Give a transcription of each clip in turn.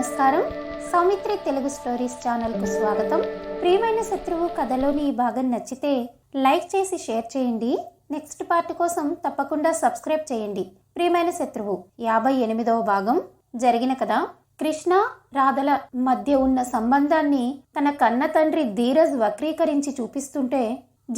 నమస్కారం. సౌమిత్రి తెలుగు స్టోరీస్ ఛానల్కు స్వాగతం. ప్రియమైన శత్రువు కథలోని ఈ భాగం నచ్చితే లైక్ చేసి షేర్ చేయండి. నెక్స్ట్ పార్ట్ కోసం తప్పకుండా సబ్స్క్రైబ్ చేయండి. ప్రియమైన శత్రువు యాభై ఎనిమిదవ భాగం జరిగిన కథ. కృష్ణ రాధల మధ్య ఉన్న సంబంధాన్ని తన కన్న తండ్రి ధీరజ్ వక్రీకరించి చూపిస్తుంటే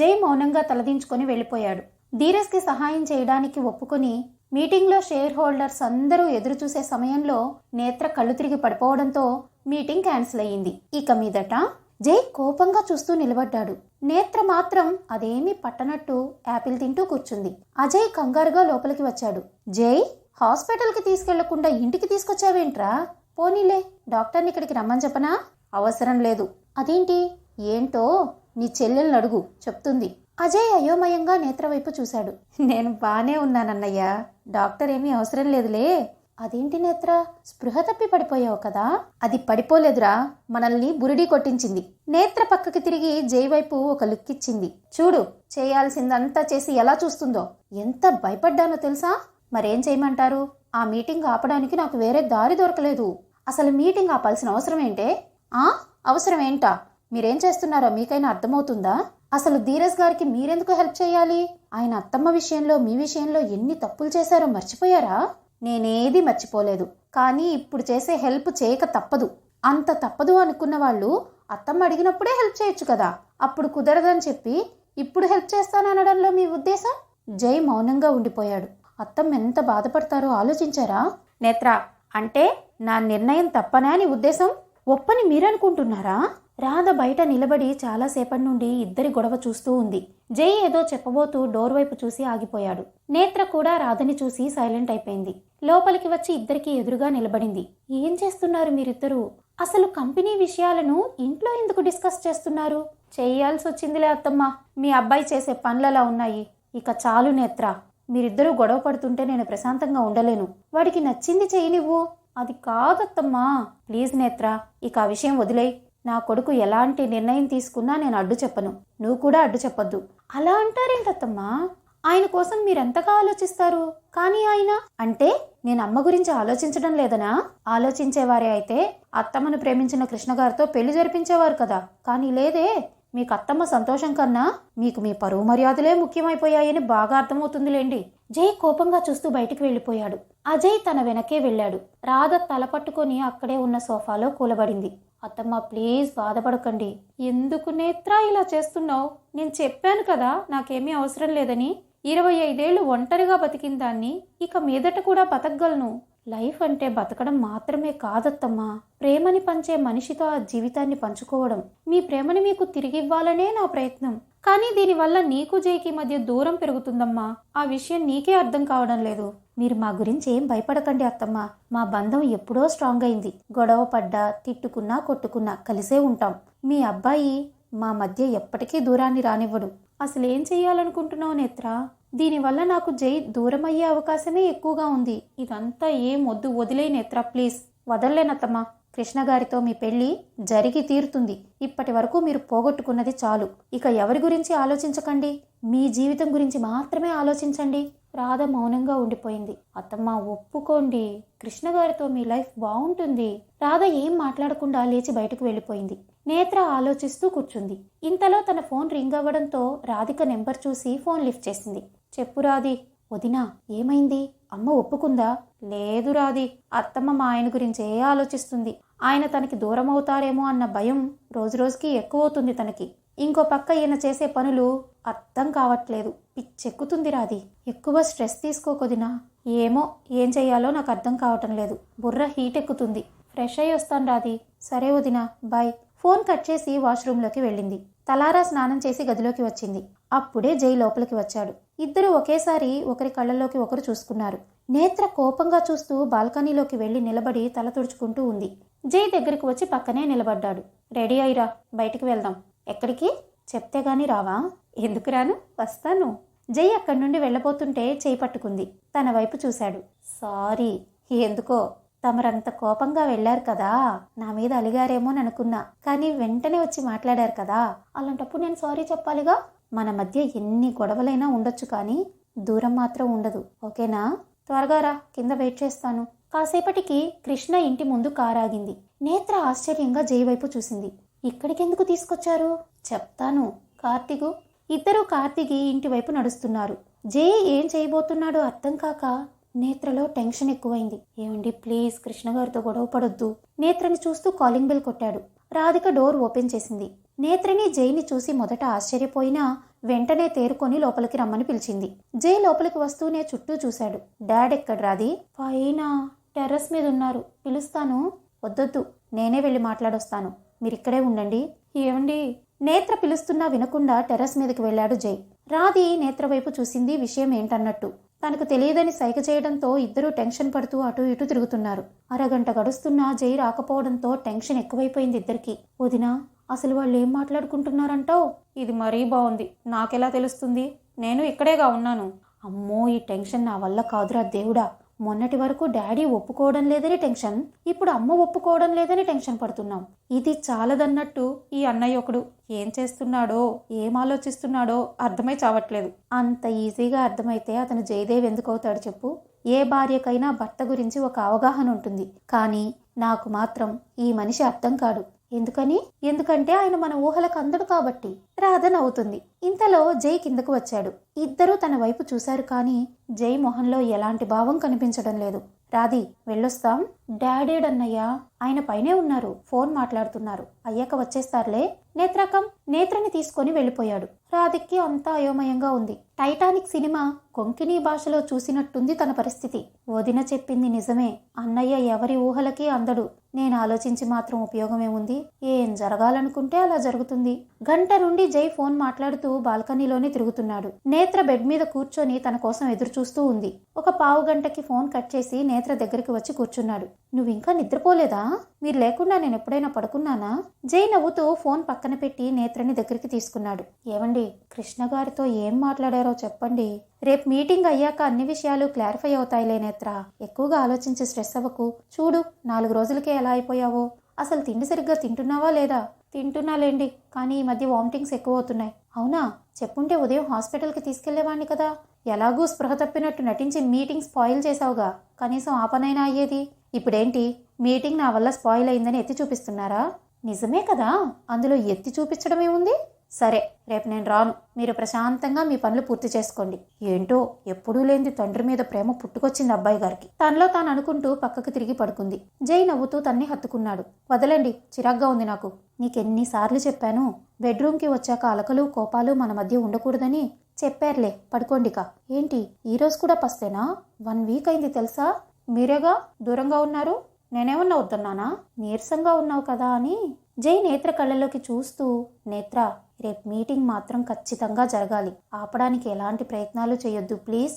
జై మౌనంగా తలదించుకొని వెళ్ళిపోయాడు. ధీరజ్కి సహాయం చేయడానికి ఒప్పుకొని మీటింగ్లో షేర్ హోల్డర్స్ అందరూ ఎదురు చూసే సమయంలో నేత్ర కళ్ళు తిరిగి పడిపోవడంతో మీటింగ్ క్యాన్సిల్ అయ్యింది. ఇక మీదట జై కోపంగా చూస్తూ నిలబడ్డాడు. నేత్ర మాత్రం అదేమీ పట్టనట్టు యాపిల్ తింటూ కూర్చుంది. అజయ్ కంగారుగా లోపలికి వచ్చాడు. జై హాస్పిటల్కి తీసుకెళ్ళకుండా ఇంటికి తీసుకొచ్చావేంట్రా? పోనీలే డాక్టర్ని ఇక్కడికి రమ్మని చెప్పనా? అవసరం లేదు. అదేంటి? ఏంటో నీ చెల్లెల్ని అడుగు చెప్తుంది. అజయ్ అయోమయంగా నేత్రవైపు చూశాడు. నేను బానే ఉన్నానన్నయ్య. డాక్టర్ ఏమీ అవసరం లేదులే. అదేంటి నేత్ర? స్పృహ తప్పి పడిపోయావు కదా? అది పడిపోలేదురా. మనల్ని బురిడి కొట్టించింది. నేత్ర పక్కకి తిరిగి జై వైపు ఒక లుక్ ఇచ్చింది. చూడు చేయాల్సిందంతా చేసి ఎలా చూస్తుందో. ఎంత భయపడ్డానో తెలుసా? మరేం చేయమంటారు? ఆ మీటింగ్ ఆపడానికి నాకు వేరే దారి దొరకలేదు. అసలు మీటింగ్ ఆపాల్సిన అవసరం ఏంటే? ఆ? అవసరం ఏంటా? మీరేం చేస్తున్నారో మీకైనా అర్థమవుతుందా? అసలు ధీరజ్ గారికి మీరెందుకు హెల్ప్ చేయాలి? ఆయన అత్తమ్మ విషయంలో మీ విషయంలో ఎన్ని తప్పులు చేశారో మర్చిపోయారా? నేనేది మర్చిపోలేదు. కానీ ఇప్పుడు చేసే హెల్ప్ చేయక తప్పదు. అంత తప్పదు అనుకున్న వాళ్ళు అత్తమ్మ అడిగినప్పుడే హెల్ప్ చేయొచ్చు కదా. అప్పుడు కుదరదని చెప్పి ఇప్పుడు హెల్ప్ చేస్తాననడంలో మీ ఉద్దేశం? జై మౌనంగా ఉండిపోయాడు. అత్తమ్మ ఎంత బాధపడతారో ఆలోచించారా? నేత్ర అంటే నా నిర్ణయం తప్పనే అని ఉద్దేశం? ఒప్పని మీరనుకుంటున్నారా? రాధ బయట నిలబడి చాలాసేపటి నుండి ఇద్దరి గొడవ చూస్తూ ఉంది. జై ఏదో చెప్పబోతూ డోర్ వైపు చూసి ఆగిపోయాడు. నేత్ర కూడా రాధని చూసి సైలెంట్ అయిపోయింది. లోపలికి వచ్చి ఇద్దరికి ఎదురుగా నిలబడింది. ఏం చేస్తున్నారు మీరిద్దరూ? అసలు కంపెనీ విషయాలను ఇంట్లో ఎందుకు డిస్కస్ చేస్తున్నారు? చేయాల్సి వచ్చిందిలే అత్తమ్మ. మీ అబ్బాయి చేసే పనులలా ఉన్నాయి. ఇక చాలు నేత్ర. మీరిద్దరూ గొడవ పడుతుంటే నేను ప్రశాంతంగా ఉండలేను. వాడికి నచ్చింది చేయనివ్వు అది కాదత్తమ్మా. ప్లీజ్ నేత్ర. ఇక ఆ విషయం వదిలే నా కొడుకు ఎలాంటి నిర్ణయం తీసుకున్నా నేను అడ్డు చెప్పను. నువ్వు కూడా అడ్డు చెప్పొద్దు. అలా అంటారేంటత్తమ్మా? ఆయన కోసం మీరెంతగా ఆలోచిస్తారు? కానీ ఆయన? అంటే నేను అమ్మ గురించి ఆలోచించడం లేదనా? ఆలోచించేవారే అయితే అత్తమ్మను ప్రేమించిన కృష్ణగారితో పెళ్ళి జరిపించేవారు కదా. కానీ లేదే మీకు అత్తమ్మ సంతోషం కన్నా మీకు మీ పరువు మర్యాదలే ముఖ్యమైపోయాయని బాగా అర్థమవుతుందిలేండి. జై కోపంగా చూస్తూ బయటికి వెళ్ళిపోయాడు. అజయ్ తన వెనకే వెళ్ళాడు. రాధ తల పట్టుకొని అక్కడే ఉన్న సోఫాలో కూలబడింది. అత్తమ్మ ప్లీజ్ బాధపడకండి. ఎందుకు నేత్ర ఇలా చేస్తున్నావు? నేను చెప్పాను కదా నాకేమీ అవసరం లేదని. ఇరవై ఐదేళ్ళు ఒంటరిగా బతికిన దాన్ని ఇక మీదట కూడా బతకగలను. లైఫ్ అంటే బతకడం మాత్రమే కాదత్తమ్మా. ప్రేమని పంచే మనిషితో ఆ జీవితాన్ని పంచుకోవడం. మీ ప్రేమని మీకు తిరిగివ్వాలనే నా ప్రయత్నం. కానీ దీనివల్ల నీకు జైకి మధ్య దూరం పెరుగుతుందమ్మా. ఆ విషయం నీకే అర్థం కావడం లేదు. మీరు మా గురించి ఏం భయపడకండి అత్తమ్మ. మా బంధం ఎప్పుడో స్ట్రాంగ్ అయింది. గొడవ పడ్డా తిట్టుకున్నా కొట్టుకున్నా కలిసే ఉంటాం. మీ అబ్బాయి మా మధ్య ఎప్పటికీ దూరాన్ని రానివ్వడు. అసలు ఏం చెయ్యాలనుకుంటున్నావు నేత్ర? దీనివల్ల నాకు జై దూరం అయ్యే అవకాశమే ఎక్కువగా ఉంది. ఇదంతా ఏం వద్దు వదిలే నేత్ర ప్లీజ్. వదల్లేనత్తమ్మా. కృష్ణగారితో మీ పెళ్ళి జరిగి తీరుతుంది. ఇప్పటి వరకు మీరు పోగొట్టుకున్నది చాలు. ఇక ఎవరి గురించి ఆలోచించకండి. మీ జీవితం గురించి మాత్రమే ఆలోచించండి. రాధ మౌనంగా ఉండిపోయింది. అత్తమ్మ ఒప్పుకోండి. కృష్ణగారితో మీ లైఫ్ బాగుంటుంది. రాధ ఏం మాట్లాడకుండా లేచి బయటకు వెళ్ళిపోయింది. నేత్ర ఆలోచిస్తూ కూర్చుంది. ఇంతలో తన ఫోన్ రింగ్ అవ్వడంతో రాధిక నెంబర్ చూసి ఫోన్ లిఫ్ట్ చేసింది. చెప్పు రాధి వదినా ఏమైంది? అమ్మ ఒప్పుకుందా? లేదు రాది అత్తమ్మ మా ఆయన గురించే ఆలోచిస్తుంది. ఆయన తనకి దూరం అవుతారేమో అన్న భయం రోజురోజుకి ఎక్కువ అవుతుంది తనకి. ఇంకో పక్క ఈయన చేసే పనులు అర్థం కావట్లేదు. పిచ్చెక్కుతుంది రాది ఎక్కువ స్ట్రెస్ తీసుకోకొదినా ఏమో ఏం చెయ్యాలో నాకు అర్థం కావటం లేదు. బుర్ర హీట్ ఎక్కుతుంది ఫ్రెష్ అయ్యి వస్తాను రాది సరే వదినా బాయ్. ఫోన్ కట్ చేసి వాష్రూమ్లోకి వెళ్ళింది. తలారా స్నానం చేసి గదిలోకి వచ్చింది. అప్పుడే జై లోపలికి వచ్చాడు. ఇద్దరు ఒకేసారి ఒకరి కళ్ళలోకి ఒకరు చూసుకున్నారు. నేత్ర కోపంగా చూస్తూ బాల్కనీలోకి వెళ్ళి నిలబడి తల తుడుచుకుంటూ ఉంది. జై దగ్గరికి వచ్చి పక్కనే నిలబడ్డాడు. రెడీ అయిరా బయటికి వెళ్దాం. ఎక్కడికి? చెప్తే గాని రావా. ఎందుకు రాను? వస్తాను. జై అక్కడి నుండి వెళ్ళబోతుంటే చేయి పట్టుకుంది. తన వైపు చూశాడు. సారీ ఎందుకో? తమరంత కోపంగా వెళ్ళారు కదా. నా మీద అలిగారేమోననుకున్నా. కానీ వెంటనే వచ్చి మాట్లాడారు కదా. అలాంటప్పుడు నేను సారీ చెప్పాలిగా? మన మధ్య ఎన్ని గొడవలైనా ఉండొచ్చు కానీ దూరం మాత్రం ఉండదు. ఓకేనా? త్వరగా రా కింద వెయిట్ చేస్తాను. కాసేపటికి కృష్ణ ఇంటి ముందు కారాగింది నేత్ర ఆశ్చర్యంగా జై వైపు చూసింది. ఇక్కడికెందుకు తీసుకొచ్చారు? చెప్తాను. కార్తీకు ఇద్దరు కార్తీకి ఇంటి వైపు నడుస్తున్నారు. జై ఏం చేయబోతున్నాడో అర్థం కాక నేత్రలో టెన్షన్ ఎక్కువైంది. ఏమండి ప్లీజ్ కృష్ణ గారితో గొడవ పడొద్దు. నేత్రని చూస్తూ కాలింగ్ బెల్ కొట్టాడు. రాధిక డోర్ ఓపెన్ చేసింది. నేత్రని జైని చూసి మొదట ఆశ్చర్యపోయినా వెంటనే తేరుకొని లోపలికి రమ్మని పిలిచింది. జై లోపలికి వస్తూనే చుట్టూ చూశాడు. డాడ్ ఎక్కడ రాది పైన టెర్రస్ మీద ఉన్నారు. పిలుస్తాను. వద్దొద్దు. నేనే వెళ్ళి మాట్లాడొస్తాను. మీరిక్కడే ఉండండి. ఏమండి నేత్ర పిలుస్తున్నా వినకుండా టెర్రస్ మీదకి వెళ్ళాడు జై. రాధి నేత్ర వైపు చూసింది విషయం ఏంటన్నట్టు. తనకు తెలియదని సైగ చేయడంతో ఇద్దరూ టెన్షన్ పడుతూ అటు ఇటు తిరుగుతున్నారు. అరగంట గడుస్తున్నా జై రాకపోవడంతో టెన్షన్ ఎక్కువైపోయింది ఇద్దరికి. వదినా అసలు వాళ్ళు ఏం మాట్లాడుకుంటున్నారంటావు? ఇది మరీ బాగుంది నాకెలా తెలుస్తుంది? నేను ఇక్కడేగా ఉన్నాను. అమ్మో ఈ టెన్షన్ నా వల్ల కాదురా దేవుడా. మొన్నటి వరకు డాడీ ఒప్పుకోవడం లేదని టెన్షన్ ఇప్పుడు అమ్మ ఒప్పుకోవడం లేదని టెన్షన్ పడుతున్నాం. ఇది చాలదన్నట్టు ఈ అన్నయ్య ఒకడు ఏం చేస్తున్నాడో ఏం ఆలోచిస్తున్నాడో అర్థమై చావట్లేదు. అంత ఈజీగా అర్థమైతే అతను జయదేవ్ ఎందుకు అవుతాడు చెప్పు? ఏ భార్యకైనా భర్త గురించి ఒక అవగాహన ఉంటుంది. కానీ నాకు మాత్రం ఈ మనిషి అర్థం కాడు. ఎందుకని? ఎందుకంటే ఆయన మన ఊహలకు అందడు కాబట్టి రాధ నవ్వుతుంది ఇంతలో జై కిందకు వచ్చాడు. ఇద్దరూ తన వైపు చూశారు కానీ జై మొహంలో ఎలాంటి భావం కనిపించడం లేదు. రాధి వెళ్ళొస్తాం. డాడీడన్నయ్యా ఆయన పైనే ఉన్నారు. ఫోన్ మాట్లాడుతున్నారు. అయ్యాక వచ్చేస్తారులే. నేత్రకం నేత్రని తీసుకొని వెళ్ళిపోయాడు. రాధిక్కి అంతా అయోమయంగా ఉంది. టైటానిక్ సినిమా కొంకిణీ భాషలో చూసినట్టుంది తన పరిస్థితి. వదిన చెప్పింది నిజమే. అన్నయ్య ఎవరి ఊహలకి అందడు. నేను ఆలోచించి మాత్రం ఉపయోగమేముంది ఏం జరగాలనుకుంటే అలా జరుగుతుంది. గంట నుండి జై ఫోన్ మాట్లాడుతూ బాల్కనీలోనే తిరుగుతున్నాడు. నేత్ర బెడ్ మీద కూర్చొని తన కోసం ఎదురు చూస్తూ ఉంది. ఒక పావు గంటకి ఫోన్ కట్ చేసి నేత్ర దగ్గరికి వచ్చి కూర్చున్నాడు. నువ్వు ఇంకా నిద్రపోలేదా? మీరు లేకుండా నేను ఎప్పుడైనా పడుకున్నానా? జై నవ్వుతూ ఫోన్ పక్కన పెట్టి నేత్రని దగ్గరికి తీసుకున్నాడు. ఏమండి కృష్ణ గారితో ఏం మాట్లాడారో చెప్పండి. రేపు మీటింగ్ అయ్యాక అన్ని విషయాలు క్లారిఫై అవుతాయిలే నేత్ర. ఎక్కువగా ఆలోచించి స్ట్రెస్ అవ్వకు. చూడు నాలుగు రోజులకే ఎలా అయిపోయావో. అసలు తిండి సరిగ్గా తింటున్నావా లేదా? తింటున్నాలేండి కానీ ఈ మధ్య వామిటింగ్స్ ఎక్కువ అవుతున్నాయి అవునా? చెప్పుంటే ఉదయం హాస్పిటల్కి తీసుకెళ్ళేవాణ్ణి కదా. ఎలాగూ స్పృహ తప్పినట్టు నటించి మీటింగ్ స్పాయిల్ చేసావుగా కనీసం ఆ పనైనా అయ్యేది. ఇప్పుడేంటి? మీటింగ్ నా వల్ల స్పాయిల్ అయిందని ఎత్తి చూపిస్తున్నారా? నిజమే కదా? అందులో ఎత్తి చూపించడమే ఉంది సరే రేపు నేను రాను. మీరు ప్రశాంతంగా మీ పనులు పూర్తి చేసుకోండి. ఏంటో ఎప్పుడూ లేనిది తండ్రి మీద ప్రేమ పుట్టుకొచ్చింది అబ్బాయి గారికి. తనలో తాను అనుకుంటూ పక్కకు తిరిగి పడుకుంది. జై నవ్వుతూ తన్ని హత్తుకున్నాడు. వదలండి చిరాగ్గా ఉంది నాకు. నీకెన్నిసార్లు చెప్పాను బెడ్రూమ్కి వచ్చాక అలకలు కోపాలు మన మధ్య ఉండకూడదని. చెప్పారులే పడుకోండిక. ఏంటి ఈరోజు కూడా పస్తేనా? వన్ వీక్ అయింది తెలుసా? మీరేగా దూరంగా ఉన్నారు? నేనేమన్నా వద్దన్నానా? నీరసంగా ఉన్నావు కదా అని. జై నేత్ర కళ్ళలోకి చూస్తూ నేత్ర రేపు మీటింగ్ మాత్రం ఖచ్చితంగా జరగాలి. ఆపడానికి ఎలాంటి ప్రయత్నాలు చేయొద్దు ప్లీజ్.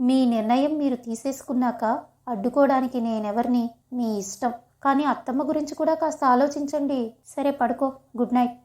మీ నిర్ణయం మీరు తీసేసుకున్నాక అడ్డుకోవడానికి నేనెవరిని? మీ ఇష్టం. కానీ అత్తమ్మ గురించి కూడా కాస్త ఆలోచించండి. సరే పడుకో. Good night.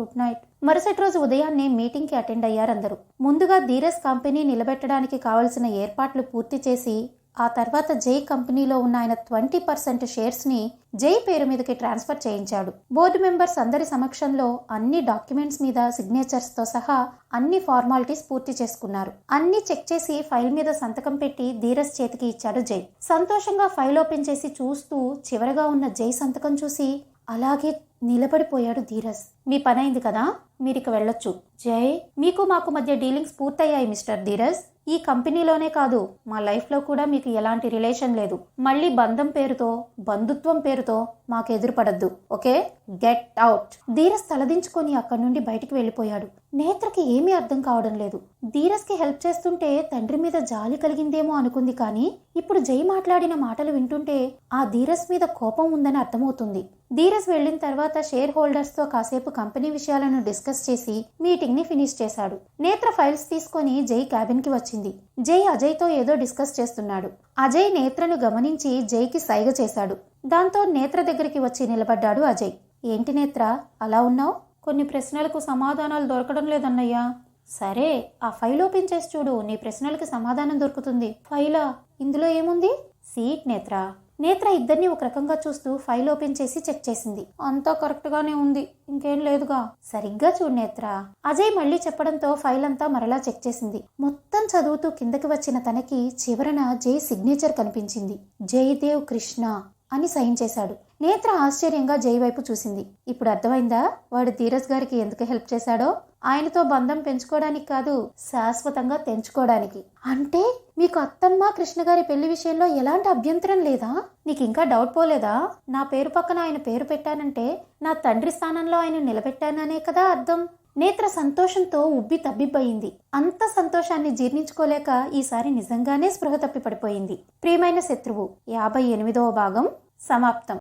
Good night. మరుసటి రోజు ఉదయాన్నే మీటింగ్కి అటెండ్ అయ్యారందరూ. ముందుగా ధీరస్ కంపెనీ నిలబెట్టడానికి కావలసిన ఏర్పాట్లు పూర్తి చేసి ఆ తర్వాత జై కంపెనీలో ఉన్న ఆయన ట్వంటీ పర్సెంట్ షేర్స్ని జై పేరు మీదకి ట్రాన్స్ఫర్ చేయించాడు. బోర్డు మెంబర్స్ అందరి సమక్షంలో అన్ని డాక్యుమెంట్స్ మీద సిగ్నేచర్స్తో సహా అన్ని ఫార్మాలిటీస్ పూర్తి చేసుకున్నారు. అన్ని చెక్ చేసి ఫైల్ మీద సంతకం పెట్టి ధీరస్ చేతికి ఇచ్చాడు జై. సంతోషంగా ఫైల్ ఓపెన్ చేసి చూస్తూ చివరగా ఉన్న జై సంతకం చూసి అలాగే నిలబడిపోయాడు ధీరస్ మీ పనైంది కదా? మీరిక వెళ్ళొచ్చు. జై. మీకు మాకు మధ్య డీలింగ్స్ పూర్తయ్యాయి మిస్టర్ ధీరస్ ఈ కంపెనీలోనే కాదు మా లైఫ్లో కూడా మీకు ఎలాంటి రిలేషన్ లేదు. మళ్ళీ బంధం పేరుతో బంధుత్వం పేరుతో మాకు ఎదురుపడద్దు ఓకే? గెట్ అవుట్ ధీరస్ తలదించుకొని అక్కడి నుండి బయటికి వెళ్ళిపోయాడు. నేత్రకి ఏమీ అర్థం కావడం లేదు. ధీరస్కి హెల్ప్ చేస్తుంటే తండ్రి మీద జాలి కలిగిందేమో అనుకుంది కానీ ఇప్పుడు జై మాట్లాడిన మాటలు వింటుంటే ఆ ధీరస్ మీద కోపం ఉందని అర్థమవుతుంది. ధీరస్ వెళ్ళిన తర్వాత షేర్ హోల్డర్స్తో కాసేపు కంపెనీ విషయాలను డిస్కస్ చేసి మీటింగ్ని ఫినిష్ చేశాడు. నేత్ర ఫైల్స్ తీసుకొని జై క్యాబిన్కి వచ్చింది. జై అజయ్తో ఏదో డిస్కస్ చేస్తున్నాడు. అజయ్ నేత్రను గమనించి జైకి సైగ చేశాడు. దాంతో నేత్ర దగ్గరికి వచ్చి నిలబడ్డాడు అజయ్. ఏంటి నేత్ర అలా ఉన్నావు? కొన్ని ప్రశ్నలకు సమాధానాలు దొరకడం లేదన్నయ్యా. సరే ఆ ఫైల్ ఓపెన్ చేసి చూడు. నీ ప్రశ్నలకి సమాధానం దొరుకుతుంది. ఫైలా? ఇందులో ఏముంది? సీట్ నేత్ర. నేత్ర ఇద్దరిని ఒక రకంగా చూస్తూ ఫైల్ ఓపెన్ చేసి చెక్ చేసింది. అంతా కరెక్ట్ గానే ఉంది. ఇంకేం లేదుగా. సరిగ్గా చూడు నేత్ర. అజయ్ మళ్ళీ చెప్పడంతో ఫైల్ అంతా మరలా చెక్ చేసింది. మొత్తం చదువుతూ కిందకి వచ్చిన తనకి చివరన జై సిగ్నేచర్ కనిపించింది. జయదేవ్ కృష్ణ అని సైన్ చేశాడు. నేత్ర ఆశ్చర్యంగా జై వైపు చూసింది. ఇప్పుడు అర్థమైందా? వాడు ధీరజ్ గారికి ఎందుకు హెల్ప్ చేశాడో? ఆయనతో బంధం పెంచుకోవడానికి కాదు శాశ్వతంగా తెంచుకోవడానికి. అంటే మీకు అత్తమ్మ కృష్ణ గారి పెళ్ళి విషయంలో ఎలాంటి అభ్యంతరం లేదా? నీకు ఇంకా డౌట్ పోలేదా? నా పేరు పక్కన ఆయన పేరు పెట్టానంటే నా తండ్రి స్థానంలో ఆయన నిలబెట్టాననే కదా అర్థం. నేత్ర సంతోషంతో ఉబ్బి తబ్బిబ్బయింది. అంత సంతోషాన్ని జీర్ణించుకోలేక ఈసారి నిజంగానే స్పృహ తప్పి పడిపోయింది ప్రియమైన శత్రువు యాభై ఎనిమిదవ భాగం సమాప్తం.